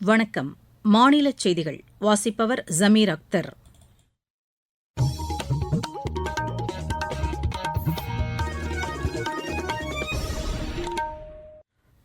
வணக்கம். மாநில செய்திகள். வாசிப்பவர் ஜமீர் அக்தர்.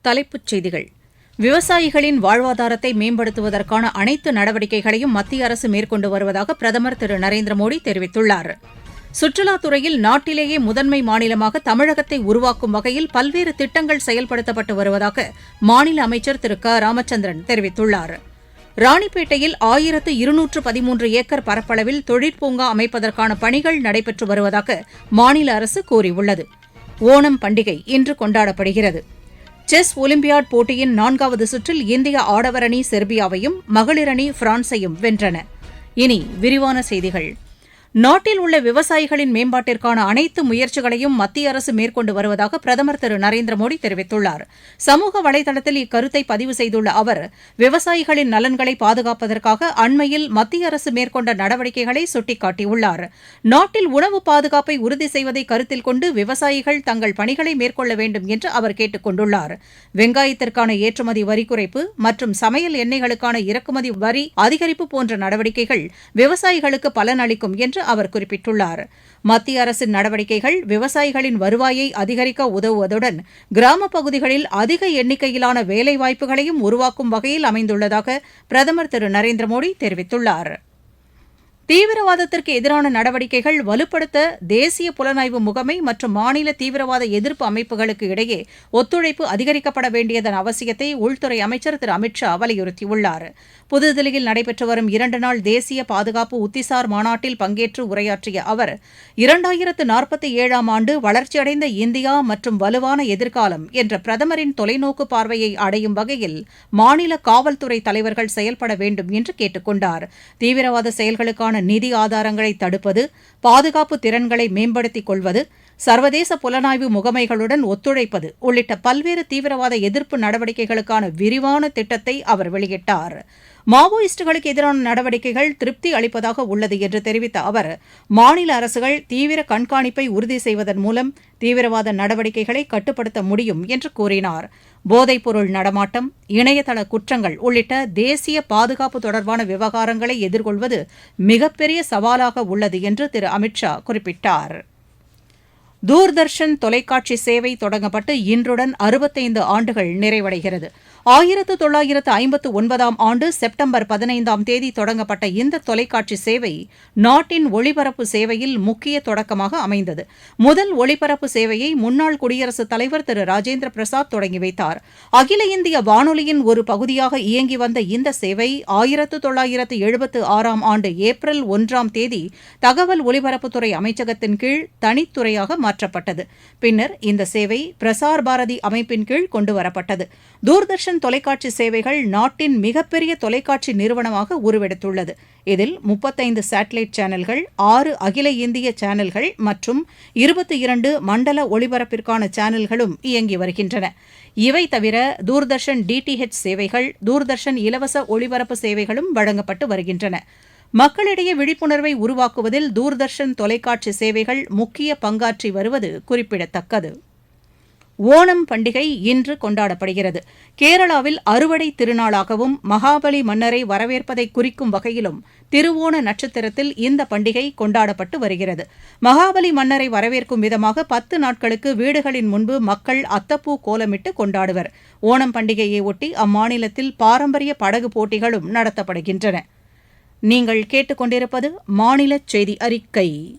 தலைப்புச் செய்திகள். விவசாயிகளின் வாழ்வாதாரத்தை மேம்படுத்துவதற்கான அனைத்து நடவடிக்கைகளையும் மத்திய அரசு மேற்கொண்டு வருவதாக பிரதமர் திரு நரேந்திர மோடி தெரிவித்துள்ளார். சுற்றுலாத்துறையில் நாட்டிலேயே முதன்மை மாநிலமாக தமிழகத்தை உருவாக்கும் வகையில் பல்வேறு திட்டங்கள் செயல்படுத்தப்பட்டு வருவதாக மாநில அமைச்சர் திரு க. ராமச்சந்திரன் தெரிவித்துள்ளார். ராணிப்பேட்டையில் ஆயிரத்து இருநூற்று பதிமூன்று ஏக்கர் பரப்பளவில் தொழிற்பூங்கா அமைப்பதற்கான பணிகள் நடைபெற்று வருவதாக மாநில அரசு கூறியுள்ளது. ஓணம் பண்டிகை இன்று கொண்டாடப்படுகிறது. செஸ் ஒலிம்பியாட் போட்டியின் நான்காவது சுற்றில் இந்திய ஆடவர் அணி செர்பியாவையும் மகளிர் அணி பிரான்ஸையும் வென்றன. இனி விரிவான செய்திகள். நாட்டில் உள்ள விவசாயிகளின் மேம்பாட்டிற்கான அனைத்து முயற்சிகளையும் மத்திய அரசு மேற்கொண்டு வருவதாக பிரதமர் திரு நரேந்திர மோடி தெரிவித்துள்ளார். சமூக வலைதளத்தில் இக்கருத்தை பதிவு செய்துள்ள அவர் விவசாயிகளின் நலன்களை பாதுகாப்பதற்காக அண்மையில் மத்திய அரசு மேற்கொண்ட நடவடிக்கைகளை சுட்டிக்காட்டியுள்ளார். நாட்டில் உணவு பாதுகாப்பை உறுதி செய்வதை கருத்தில் கொண்டு விவசாயிகள் தங்கள் பணிகளை மேற்கொள்ள வேண்டும் என்று அவர் கேட்டுக் கொண்டுள்ளார். வெங்காயத்திற்கான ஏற்றுமதி வரி குறைப்பு மற்றும் சமையல் எண்ணெய்களுக்கான இறக்குமதி வரி அதிகரிப்பு போன்ற நடவடிக்கைகள் விவசாயிகளுக்கு பலனளிக்கும் என்று அவர் குறிப்பிட்டுள்ளார். மத்திய அரசின் நடவடிக்கைகள் விவசாயிகளின் வருவாயை அதிகரிக்க உதவுவதுடன் கிராமப் பகுதிகளில் அதிக எண்ணிக்கையிலான வேலைவாய்ப்புகளையும் உருவாக்கும் வகையில் அமைந்துள்ளதாக பிரதமர் திரு நரேந்திர மோடி தெரிவித்துள்ளார். தீவிரவாதத்திற்கு எதிரான நடவடிக்கைகள் வலுப்படுத்த தேசிய புலனாய்வு முகமை மற்றும் மாநில தீவிரவாத எதிர்ப்பு அமைப்புகளுக்கு இடையே ஒத்துழைப்பு அதிகரிக்கப்பட வேண்டியதன் அவசியத்தை உள்துறை அமைச்சர் திரு அமித் ஷா வலியுறுத்தியுள்ளார். புதுதில்லியில் நடைபெற்று வரும் இரண்டு நாள் தேசிய பாதுகாப்பு உத்திசார் மாநாட்டில் பங்கேற்று உரையாற்றிய அவர் இரண்டாயிரத்து நாற்பத்தி ஏழாம் ஆண்டு வளர்ச்சியடைந்த இந்தியா மற்றும் வலுவான எதிர்காலம் என்ற பிரதமரின் தொலைநோக்கு பார்வையை அடையும் வகையில் மாநில காவல்துறை தலைவர்கள் செயல்பட வேண்டும் என்று கேட்டுக் கொண்டார். தீவிரவாத செயல்களுக்கான நிதி ஆதாரங்களை தடுப்பது பாதுகாப்பு திறன்களை மேம்படுத்திக் கொள்வது சர்வதேச புலனாய்வு முகமைகளுடன் ஒத்துழைப்பது உள்ளிட்ட பல்வேறு தீவிரவாத எதிர்ப்பு நடவடிக்கைகளுக்கான விரிவான திட்டத்தை அவர் வெளியிட்டார். மாவோயிஸ்டுகளுக்கு எதிரான நடவடிக்கைகள் திருப்தி அளிப்பதாக உள்ளது என்று தெரிவித்த அவர் மாநில அரசுகள் தீவிர கண்காணிப்பை உறுதி செய்வதன் மூலம் தீவிரவாத நடவடிக்கைகளை கட்டுப்படுத்த முடியும் என்று கூறினார். போதைப்பொருள் நடமாட்டம் இணையதள குற்றங்கள் உள்ளிட்ட தேசிய பாதுகாப்பு தொடர்பான விவகாரங்களை எதிர்கொள்வது மிகப்பெரிய சவாலாக உள்ளது என்று திரு அமித் ஷா குறிப்பிட்டார். தூர்தர்ஷன் தொலைக்காட்சி சேவை தொடங்கப்பட்டு இன்றுடன் அறுபத்தைந்து ஆண்டுகள் நிறைவடைகிறது. ஆயிரத்து தொள்ளாயிரத்து ஐம்பத்து ஒன்பதாம் ஆண்டு செப்டம்பர் பதினைந்தாம் தேதி தொடங்கப்பட்ட இந்த தொலைக்காட்சி சேவை நாட்டின் ஒளிபரப்பு சேவையில் முக்கிய தொடக்கமாக அமைந்தது. முதல் ஒளிபரப்பு சேவையை முன்னாள் குடியரசுத் தலைவர் திரு ராஜேந்திர பிரசாத் தொடங்கி வைத்தார். அகில இந்திய வானொலியின் ஒரு பகுதியாக இயங்கி வந்த இந்த சேவை ஆயிரத்து தொள்ளாயிரத்து எழுபத்து ஆறாம் ஆண்டு ஏப்ரல் ஒன்றாம் தேதி தகவல் ஒலிபரப்புத்துறை அமைச்சகத்தின் கீழ் தனித்துறையாக மாற்றப்பட்டது. பின்னர் இந்த சேவை பிரசார் பாரதி அமைப்பின் கீழ் கொண்டுவரப்பட்டது. தூர்தர்ஷன் தொலைக்காட்சி சேவைகள் நாட்டின் மிகப்பெரிய தொலைக்காட்சி நிறுவனமாக உருவெடுத்துள்ளது. இதில் முப்பத்தைந்து சேட்டலைட் சேனல்கள் ஆறு அகில இந்திய சேனல்கள் மற்றும் இருபத்தி இரண்டு மண்டல ஒளிபரப்பிற்கான சேனல்களும் இயங்கி வருகின்றன. இவை தவிர தூர்தர்ஷன் டிடிஹெச் சேவைகள் தூர்தர்ஷன் இலவச ஒளிபரப்பு சேவைகளும் வழங்கப்பட்டு வருகின்றன. மக்களிடையே விழிப்புணர்வை உருவாக்குவதில் தூர்தர்ஷன் தொலைக்காட்சி சேவைகள் முக்கிய பங்காற்றி வருவது குறிப்பிடத்தக்கது. ஓணம் பண்டிகை இன்று கொண்டாடப்படுகிறது. கேரளாவில் அறுவடை திருநாளாகவும் மகாபலி மன்னரை வரவேற்பதை குறிக்கும் வகையிலும் திருவோண நட்சத்திரத்தில் இந்த பண்டிகை கொண்டாடப்பட்டு வருகிறது. மகாபலி மன்னரை வரவேற்கும் விதமாக பத்து நாட்களுக்கு வீடுகளின் முன்பு மக்கள் அத்தப்பூ கோலமிட்டு கொண்டாடுவர். ஓணம் பண்டிகையை ஒட்டி அம்மாநிலத்தில் பாரம்பரிய படகு போட்டிகளும் நடத்தப்படுகின்றன. நீங்கள் கேட்டுக்கொண்டிருப்பது மாநில செய்தி அறிக்கை.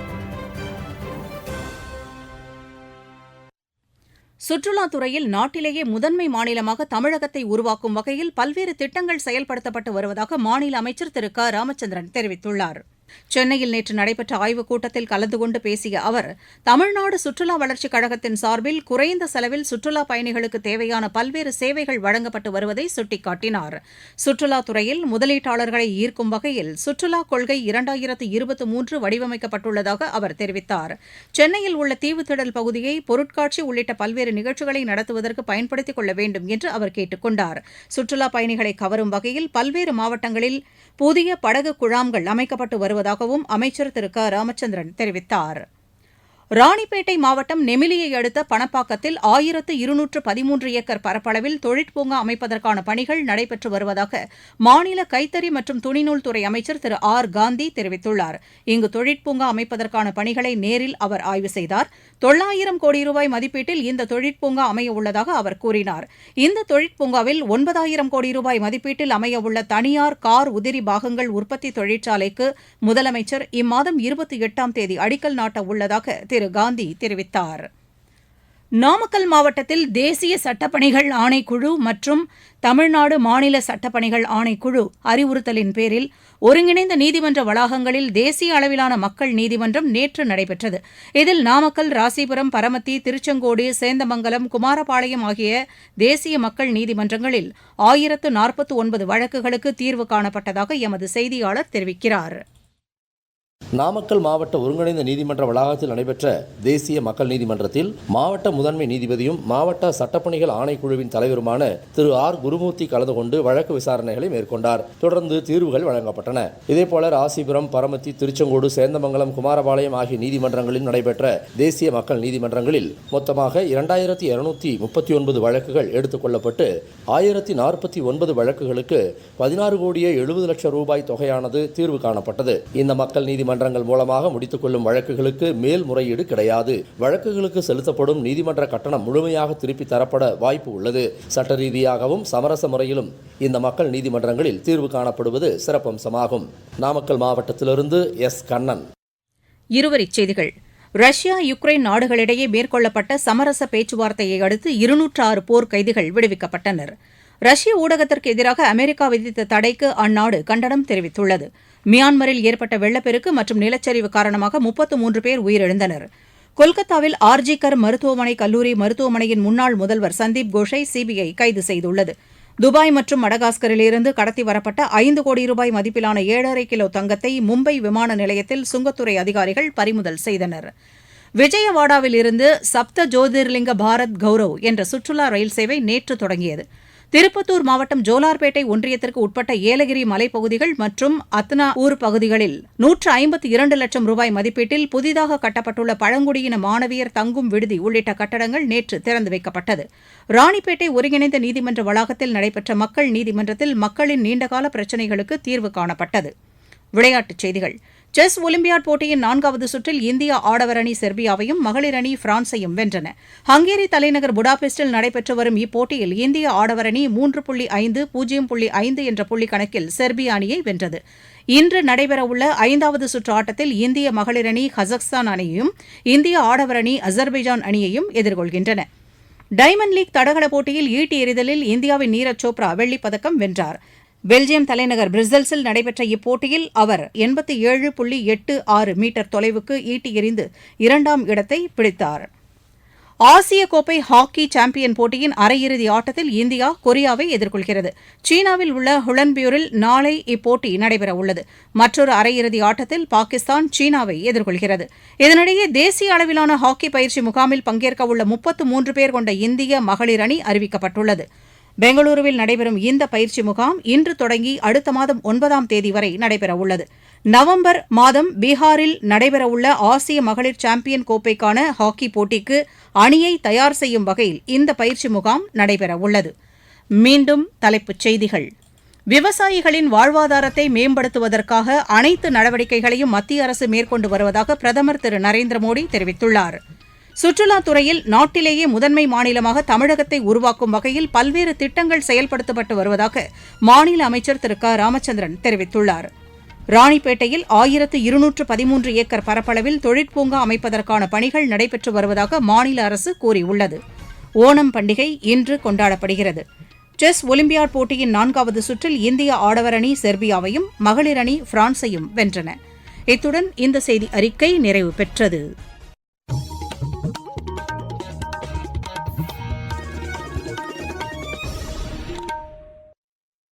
சுற்றுலாத்துறையில் நாட்டிலேயே முதன்மை மாநிலமாக தமிழகத்தை உருவாக்கும் வகையில் பல்வேறு திட்டங்கள் செயல்படுத்தப்பட்டு வருவதாக மாநில அமைச்சர் திரு க. ராமச்சந்திரன் தெரிவித்துள்ளார். சென்னையில் நேற்று நடைபெற்ற ஆய்வுக் கூட்டத்தில் கலந்து கொண்டு பேசிய அவர் தமிழ்நாடு சுற்றுலா வளர்ச்சிக் கழகத்தின் சார்பில் குறைந்த செலவில் சுற்றுலா பயணிகளுக்கு தேவையான பல்வேறு சேவைகள் வழங்கப்பட்டு வருவதை சுட்டிக்காட்டினார். சுற்றுலாத்துறையில் முதலீட்டாளர்களை ஈர்க்கும் வகையில் சுற்றுலா கொள்கை இரண்டாயிரத்து இருபத்தி மூன்று வடிவமைக்கப்பட்டுள்ளதாக அவர் தெரிவித்தார். சென்னையில் உள்ள தீவுத்திடல் பகுதியை பொருட்காட்சி உள்ளிட்ட பல்வேறு நிகழ்ச்சிகளை நடத்துவதற்கு பயன்படுத்திக் கொள்ள வேண்டும் என்று அவர் கேட்டுக் கொண்டார். சுற்றுலா பயணிகளை கவரும் வகையில் பல்வேறு மாவட்டங்களில் புதிய படகு குழாம்கள் அமைக்கப்பட்டு வருவது வருவதாகவும் அமைச்சர் திரு க. ராமச்சந்திரன் தெரிவித்தார். ராணிப்பேட்டை மாவட்டம் நெமிலியை அடுத்த பணப்பாக்கத்தில் ஆயிரத்து இருநூற்று பதிமூன்று ஏக்கர் பரப்பளவில் தொழிற்பூங்கா அமைப்பதற்கான பணிகள் நடைபெற்று வருவதாக மாநில கைத்தறி மற்றும் துணிநூல் துறை அமைச்சர் திரு ஆர் காந்தி தெரிவித்துள்ளார். இங்கு தொழிற்பூங்கா அமைப்பதற்கான பணிகளை நேரில் அவர் ஆய்வு செய்தார். தொள்ளாயிரம் கோடி ரூபாய் மதிப்பீட்டில் இந்த தொழிற்பூங்கா அமைய உள்ளதாக அவர் கூறினார். இந்த தொழிற்பூங்காவில் ஒன்பதாயிரம் கோடி ரூபாய் மதிப்பீட்டில் அமைய உள்ள தனியார் கார் உதிரி பாகங்கள் உற்பத்தி தொழிற்சாலைக்கு முதலமைச்சர் இம்மாதம் இருபத்தி எட்டாம் தேதி அடிக்கல் நாட்ட உள்ளதாக திரு காந்தி தெரிவித்தார். நாமக்கல் மாவட்டத்தில் தேசிய சட்டப்பணிகள் ஆணைக்குழு மற்றும் தமிழ்நாடு மாநில சட்டப்பணிகள் ஆணைக்குழு அறிவுறுத்தலின் பேரில் ஒருங்கிணைந்த நீதிமன்ற வளாகங்களில் தேசிய அளவிலான மக்கள் நீதிமன்றம் நேற்று நடைபெற்றது. இதில் நாமக்கல் ராசிபுரம் பரமத்தி திருச்செங்கோடு சேந்தமங்கலம் குமாரபாளையம் ஆகிய தேசிய மக்கள் நீதிமன்றங்களில் ஆயிரத்து நாற்பத்து ஒன்பது வழக்குகளுக்கு தீர்வு காணப்பட்டதாக எமது செய்தியாளர் தெரிவிக்கிறார். நாமக்கல் மாவட்ட ஒருங்கிணைந்த நீதிமன்ற வளாகத்தில் நடைபெற்ற தேசிய மக்கள் நீதிமன்றத்தில் மாவட்ட முதன்மை நீதிபதியும் மாவட்ட சட்டப்பணிகள் ஆணைக்குழுவின் தலைவருமான திரு ஆர் குருமூர்த்தி கலந்து கொண்டு வழக்கு விசாரணைகளை மேற்கொண்டார். தொடர்ந்து தீர்வுகள் வழங்கப்பட்டன. இதேபோல ராசிபுரம் பரமத்தி திருச்செங்கோடு சேந்தமங்கலம் குமாரபாளையம் ஆகிய நீதிமன்றங்களில் நடைபெற்ற தேசிய மக்கள் நீதிமன்றங்களில் மொத்தமாக இரண்டாயிரத்தி இருநூத்தி முப்பத்தி ஒன்பது வழக்குகள் எடுத்துக் கொள்ளப்பட்டு ஆயிரத்தி நாற்பத்தி ஒன்பது வழக்குகளுக்கு பதினாறு கோடியே எழுபது லட்சம் ரூபாய் தொகையானது தீர்வு காணப்பட்டது. இந்த மக்கள் நீதிமன்ற நீதிமன்றங்கள் மூலமாக முடித்துக் கொள்ளும் வழக்குகளுக்கு மேல்முறையீடு கிடையாது. வழக்குகளுக்கு செலுத்தப்படும் நீதிமன்ற கட்டணம் முழுமையாக திருப்பி தரப்பட வாய்ப்பு உள்ளது. சட்ட ரீதியாகவும் சமரச முறையிலும் இந்த மக்கள் நீதிமன்றங்களில் தீர்வு காணப்படுவது சிறப்பம்சமாகும். நாமக்கல் மாவட்டத்திலிருந்து எஸ். கண்ணன். இருவரிச் செய்திகள். ரஷ்யா யுக்ரைன் நாடுகளிடையே மேற்கொள்ளப்பட்ட சமரச பேச்சுவார்த்தையை அடுத்து இருநூற்று ஆறு போர் கைதிகள் விடுவிக்கப்பட்டனர். ரஷ்ய ஊடகத்திற்கு எதிராக அமெரிக்கா விதித்த தடைக்கு அந்நாடு கண்டனம் தெரிவித்துள்ளது. மியான்மரில் ஏற்பட்ட வெள்ளப்பெருக்கு மற்றும் நிலச்சரிவு காரணமாக முப்பத்து மூன்று பேர் உயிரிழந்தனர். கொல்கத்தாவில் ஆர்ஜிகர் மருத்துவமனை கல்லூரி மருத்துவமனையின் முன்னாள் முதல்வர் சந்தீப் கோஷை சிபிஐ கைது செய்துள்ளது. துபாய் மற்றும் மடகாஸ்கரிலிருந்து கடத்தி வரப்பட்ட ஐந்து கோடி ரூபாய் மதிப்பிலான ஏழரை கிலோ தங்கத்தை மும்பை விமான நிலையத்தில் சுங்கத்துறை அதிகாரிகள் பறிமுதல் செய்தனர். விஜயவாடாவில் இருந்து சப்த ஜோதிர்லிங்க பாரத் கௌரவ் என்ற சுற்றுலா ரயில் சேவை நேற்று தொடங்கியது. திருப்பத்தூர் மாவட்டம் ஜோலார்பேட்டை ஒன்றியத்திற்கு உட்பட்ட ஏலகிரி மலைப்பகுதிகள் மற்றும் அத்னா ஊர் பகுதிகளில் நூற்று ஐம்பத்தி இரண்டு லட்சம் ரூபாய் மதிப்பீட்டில் புதிதாக கட்டப்பட்டுள்ள பழங்குடியின மாணவியர் தங்கும் விடுதி உள்ளிட்ட கட்டடங்கள் நேற்று திறந்து வைக்கப்பட்டது. ராணிப்பேட்டை ஒருங்கிணைந்த நீதிமன்ற வளாகத்தில் நடைபெற்ற மக்கள் நீதிமன்றத்தில் மக்களின் நீண்டகால பிரச்சினைகளுக்கு தீர்வு காணப்பட்டது. விளையாட்டுச் செய்திகள். செஸ் ஒலிம்பியாட் போட்டியின் நான்காவது சுற்றில் இந்தியா ஆடவர் அணி செர்பியாவையும் மகளிர் அணி பிரான்ஸையும் வென்றன. ஹங்கேரி தலைநகர் புடாபெஸ்டில் நடைபெற்று வரும் இப்போட்டியில் இந்திய ஆடவர் அணி மூன்று புள்ளி ஐந்து பூஜ்ஜியம் புள்ளி ஐந்து என்ற புள்ளி கணக்கில் செர்பிய அணியை வென்றது. இன்று நடைபெறவுள்ள ஐந்தாவது சுற்று ஆட்டத்தில் இந்திய மகளிர் அணி கஜகஸ்தான் அணியையும் இந்திய ஆடவர் அணி அசர்பைஜான் அணியையும் எதிர்கொள்கின்றன. டைமண்ட் லீக் தடகள போட்டியில் ஈட்டி எறிதலில் இந்தியாவின் நீரஜ் சோப்ரா வெள்ளிப் பதக்கம் வென்றார். பெல்ஜியம் தலைநகர் பிரசல்ஸில் நடைபெற்ற இப்போட்டியில் அவர் எண்பத்தி ஏழு புள்ளி எட்டு ஆறு மீட்டர் தொலைவுக்கு ஈட்டி எறிந்து இரண்டாம் இடத்தை பிடித்தார். ஆசிய கோப்பை ஹாக்கி சாம்பியன் போட்டியின் அரையிறுதி ஆட்டத்தில் இந்தியா கொரியாவை எதிர்கொள்கிறது. சீனாவில் உள்ள ஹுலன்பியூரில் நாளை இப்போட்டி நடைபெறவுள்ளது மற்றொரு அரையிறுதி ஆட்டத்தில் பாகிஸ்தான் சீனாவை எதிர்கொள்கிறது. இதனிடையே தேசிய அளவிலான ஹாக்கி பயிற்சி முகாமில் பங்கேற்கவுள்ள முப்பத்து மூன்று பேர் கொண்ட இந்திய மகளிர் அணி அறிவிக்கப்பட்டுள்ளது. பெங்களூருவில் நடைபெறும் இந்த பயிற்சி முகாம் இன்று தொடங்கி அடுத்த மாதம் ஒன்பதாம் தேதி வரை நடைபெறவுள்ளது. நவம்பர் மாதம் பீகாரில் நடைபெறவுள்ள ஆசிய மகளிர் சாம்பியன் கோப்பைக்கான ஹாக்கி போட்டிக்கு அணியை தயார் செய்யும் வகையில் இந்த பயிற்சி முகாம் நடைபெறவுள்ளது. மீண்டும் தலைப்புச் செய்திகள். விவசாயிகளின் வாழ்வாதாரத்தை மேம்படுத்துவதற்காக அனைத்து நடவடிக்கைகளையும் மத்திய அரசு மேற்கொண்டு வருவதாக பிரதமர் திரு நரேந்திர மோடி தெரிவித்துள்ளார். சுற்றுலாத் துறையில் நாட்டிலேயே முதன்மை மாநிலமாக தமிழகத்தை உருவாக்கும் வகையில் பல்வேறு திட்டங்கள் செயல்படுத்தப்பட்டு வருவதாக மாநில அமைச்சர் திரு க. ராமச்சந்திரன் தெரிவித்துள்ளார். ராணிப்பேட்டையில் ஆயிரத்து இருநூற்று பதிமூன்று ஏக்கர் பரப்பளவில் தொழிற்பூங்கா அமைப்பதற்கான பணிகள் நடைபெற்று வருவதாக மாநில அரசு கூறியுள்ளது. ஓணம் பண்டிகை இன்று கொண்டாடப்படுகிறது. செஸ் ஒலிம்பியாட் போட்டியின் நான்காவது சுற்றில் இந்திய ஆடவர் அணி செர்பியாவையும் மகளிர் அணி பிரான்ஸையும் வென்றன. இத்துடன் இந்த செய்தி அறிக்கை நிறைவு பெற்றது.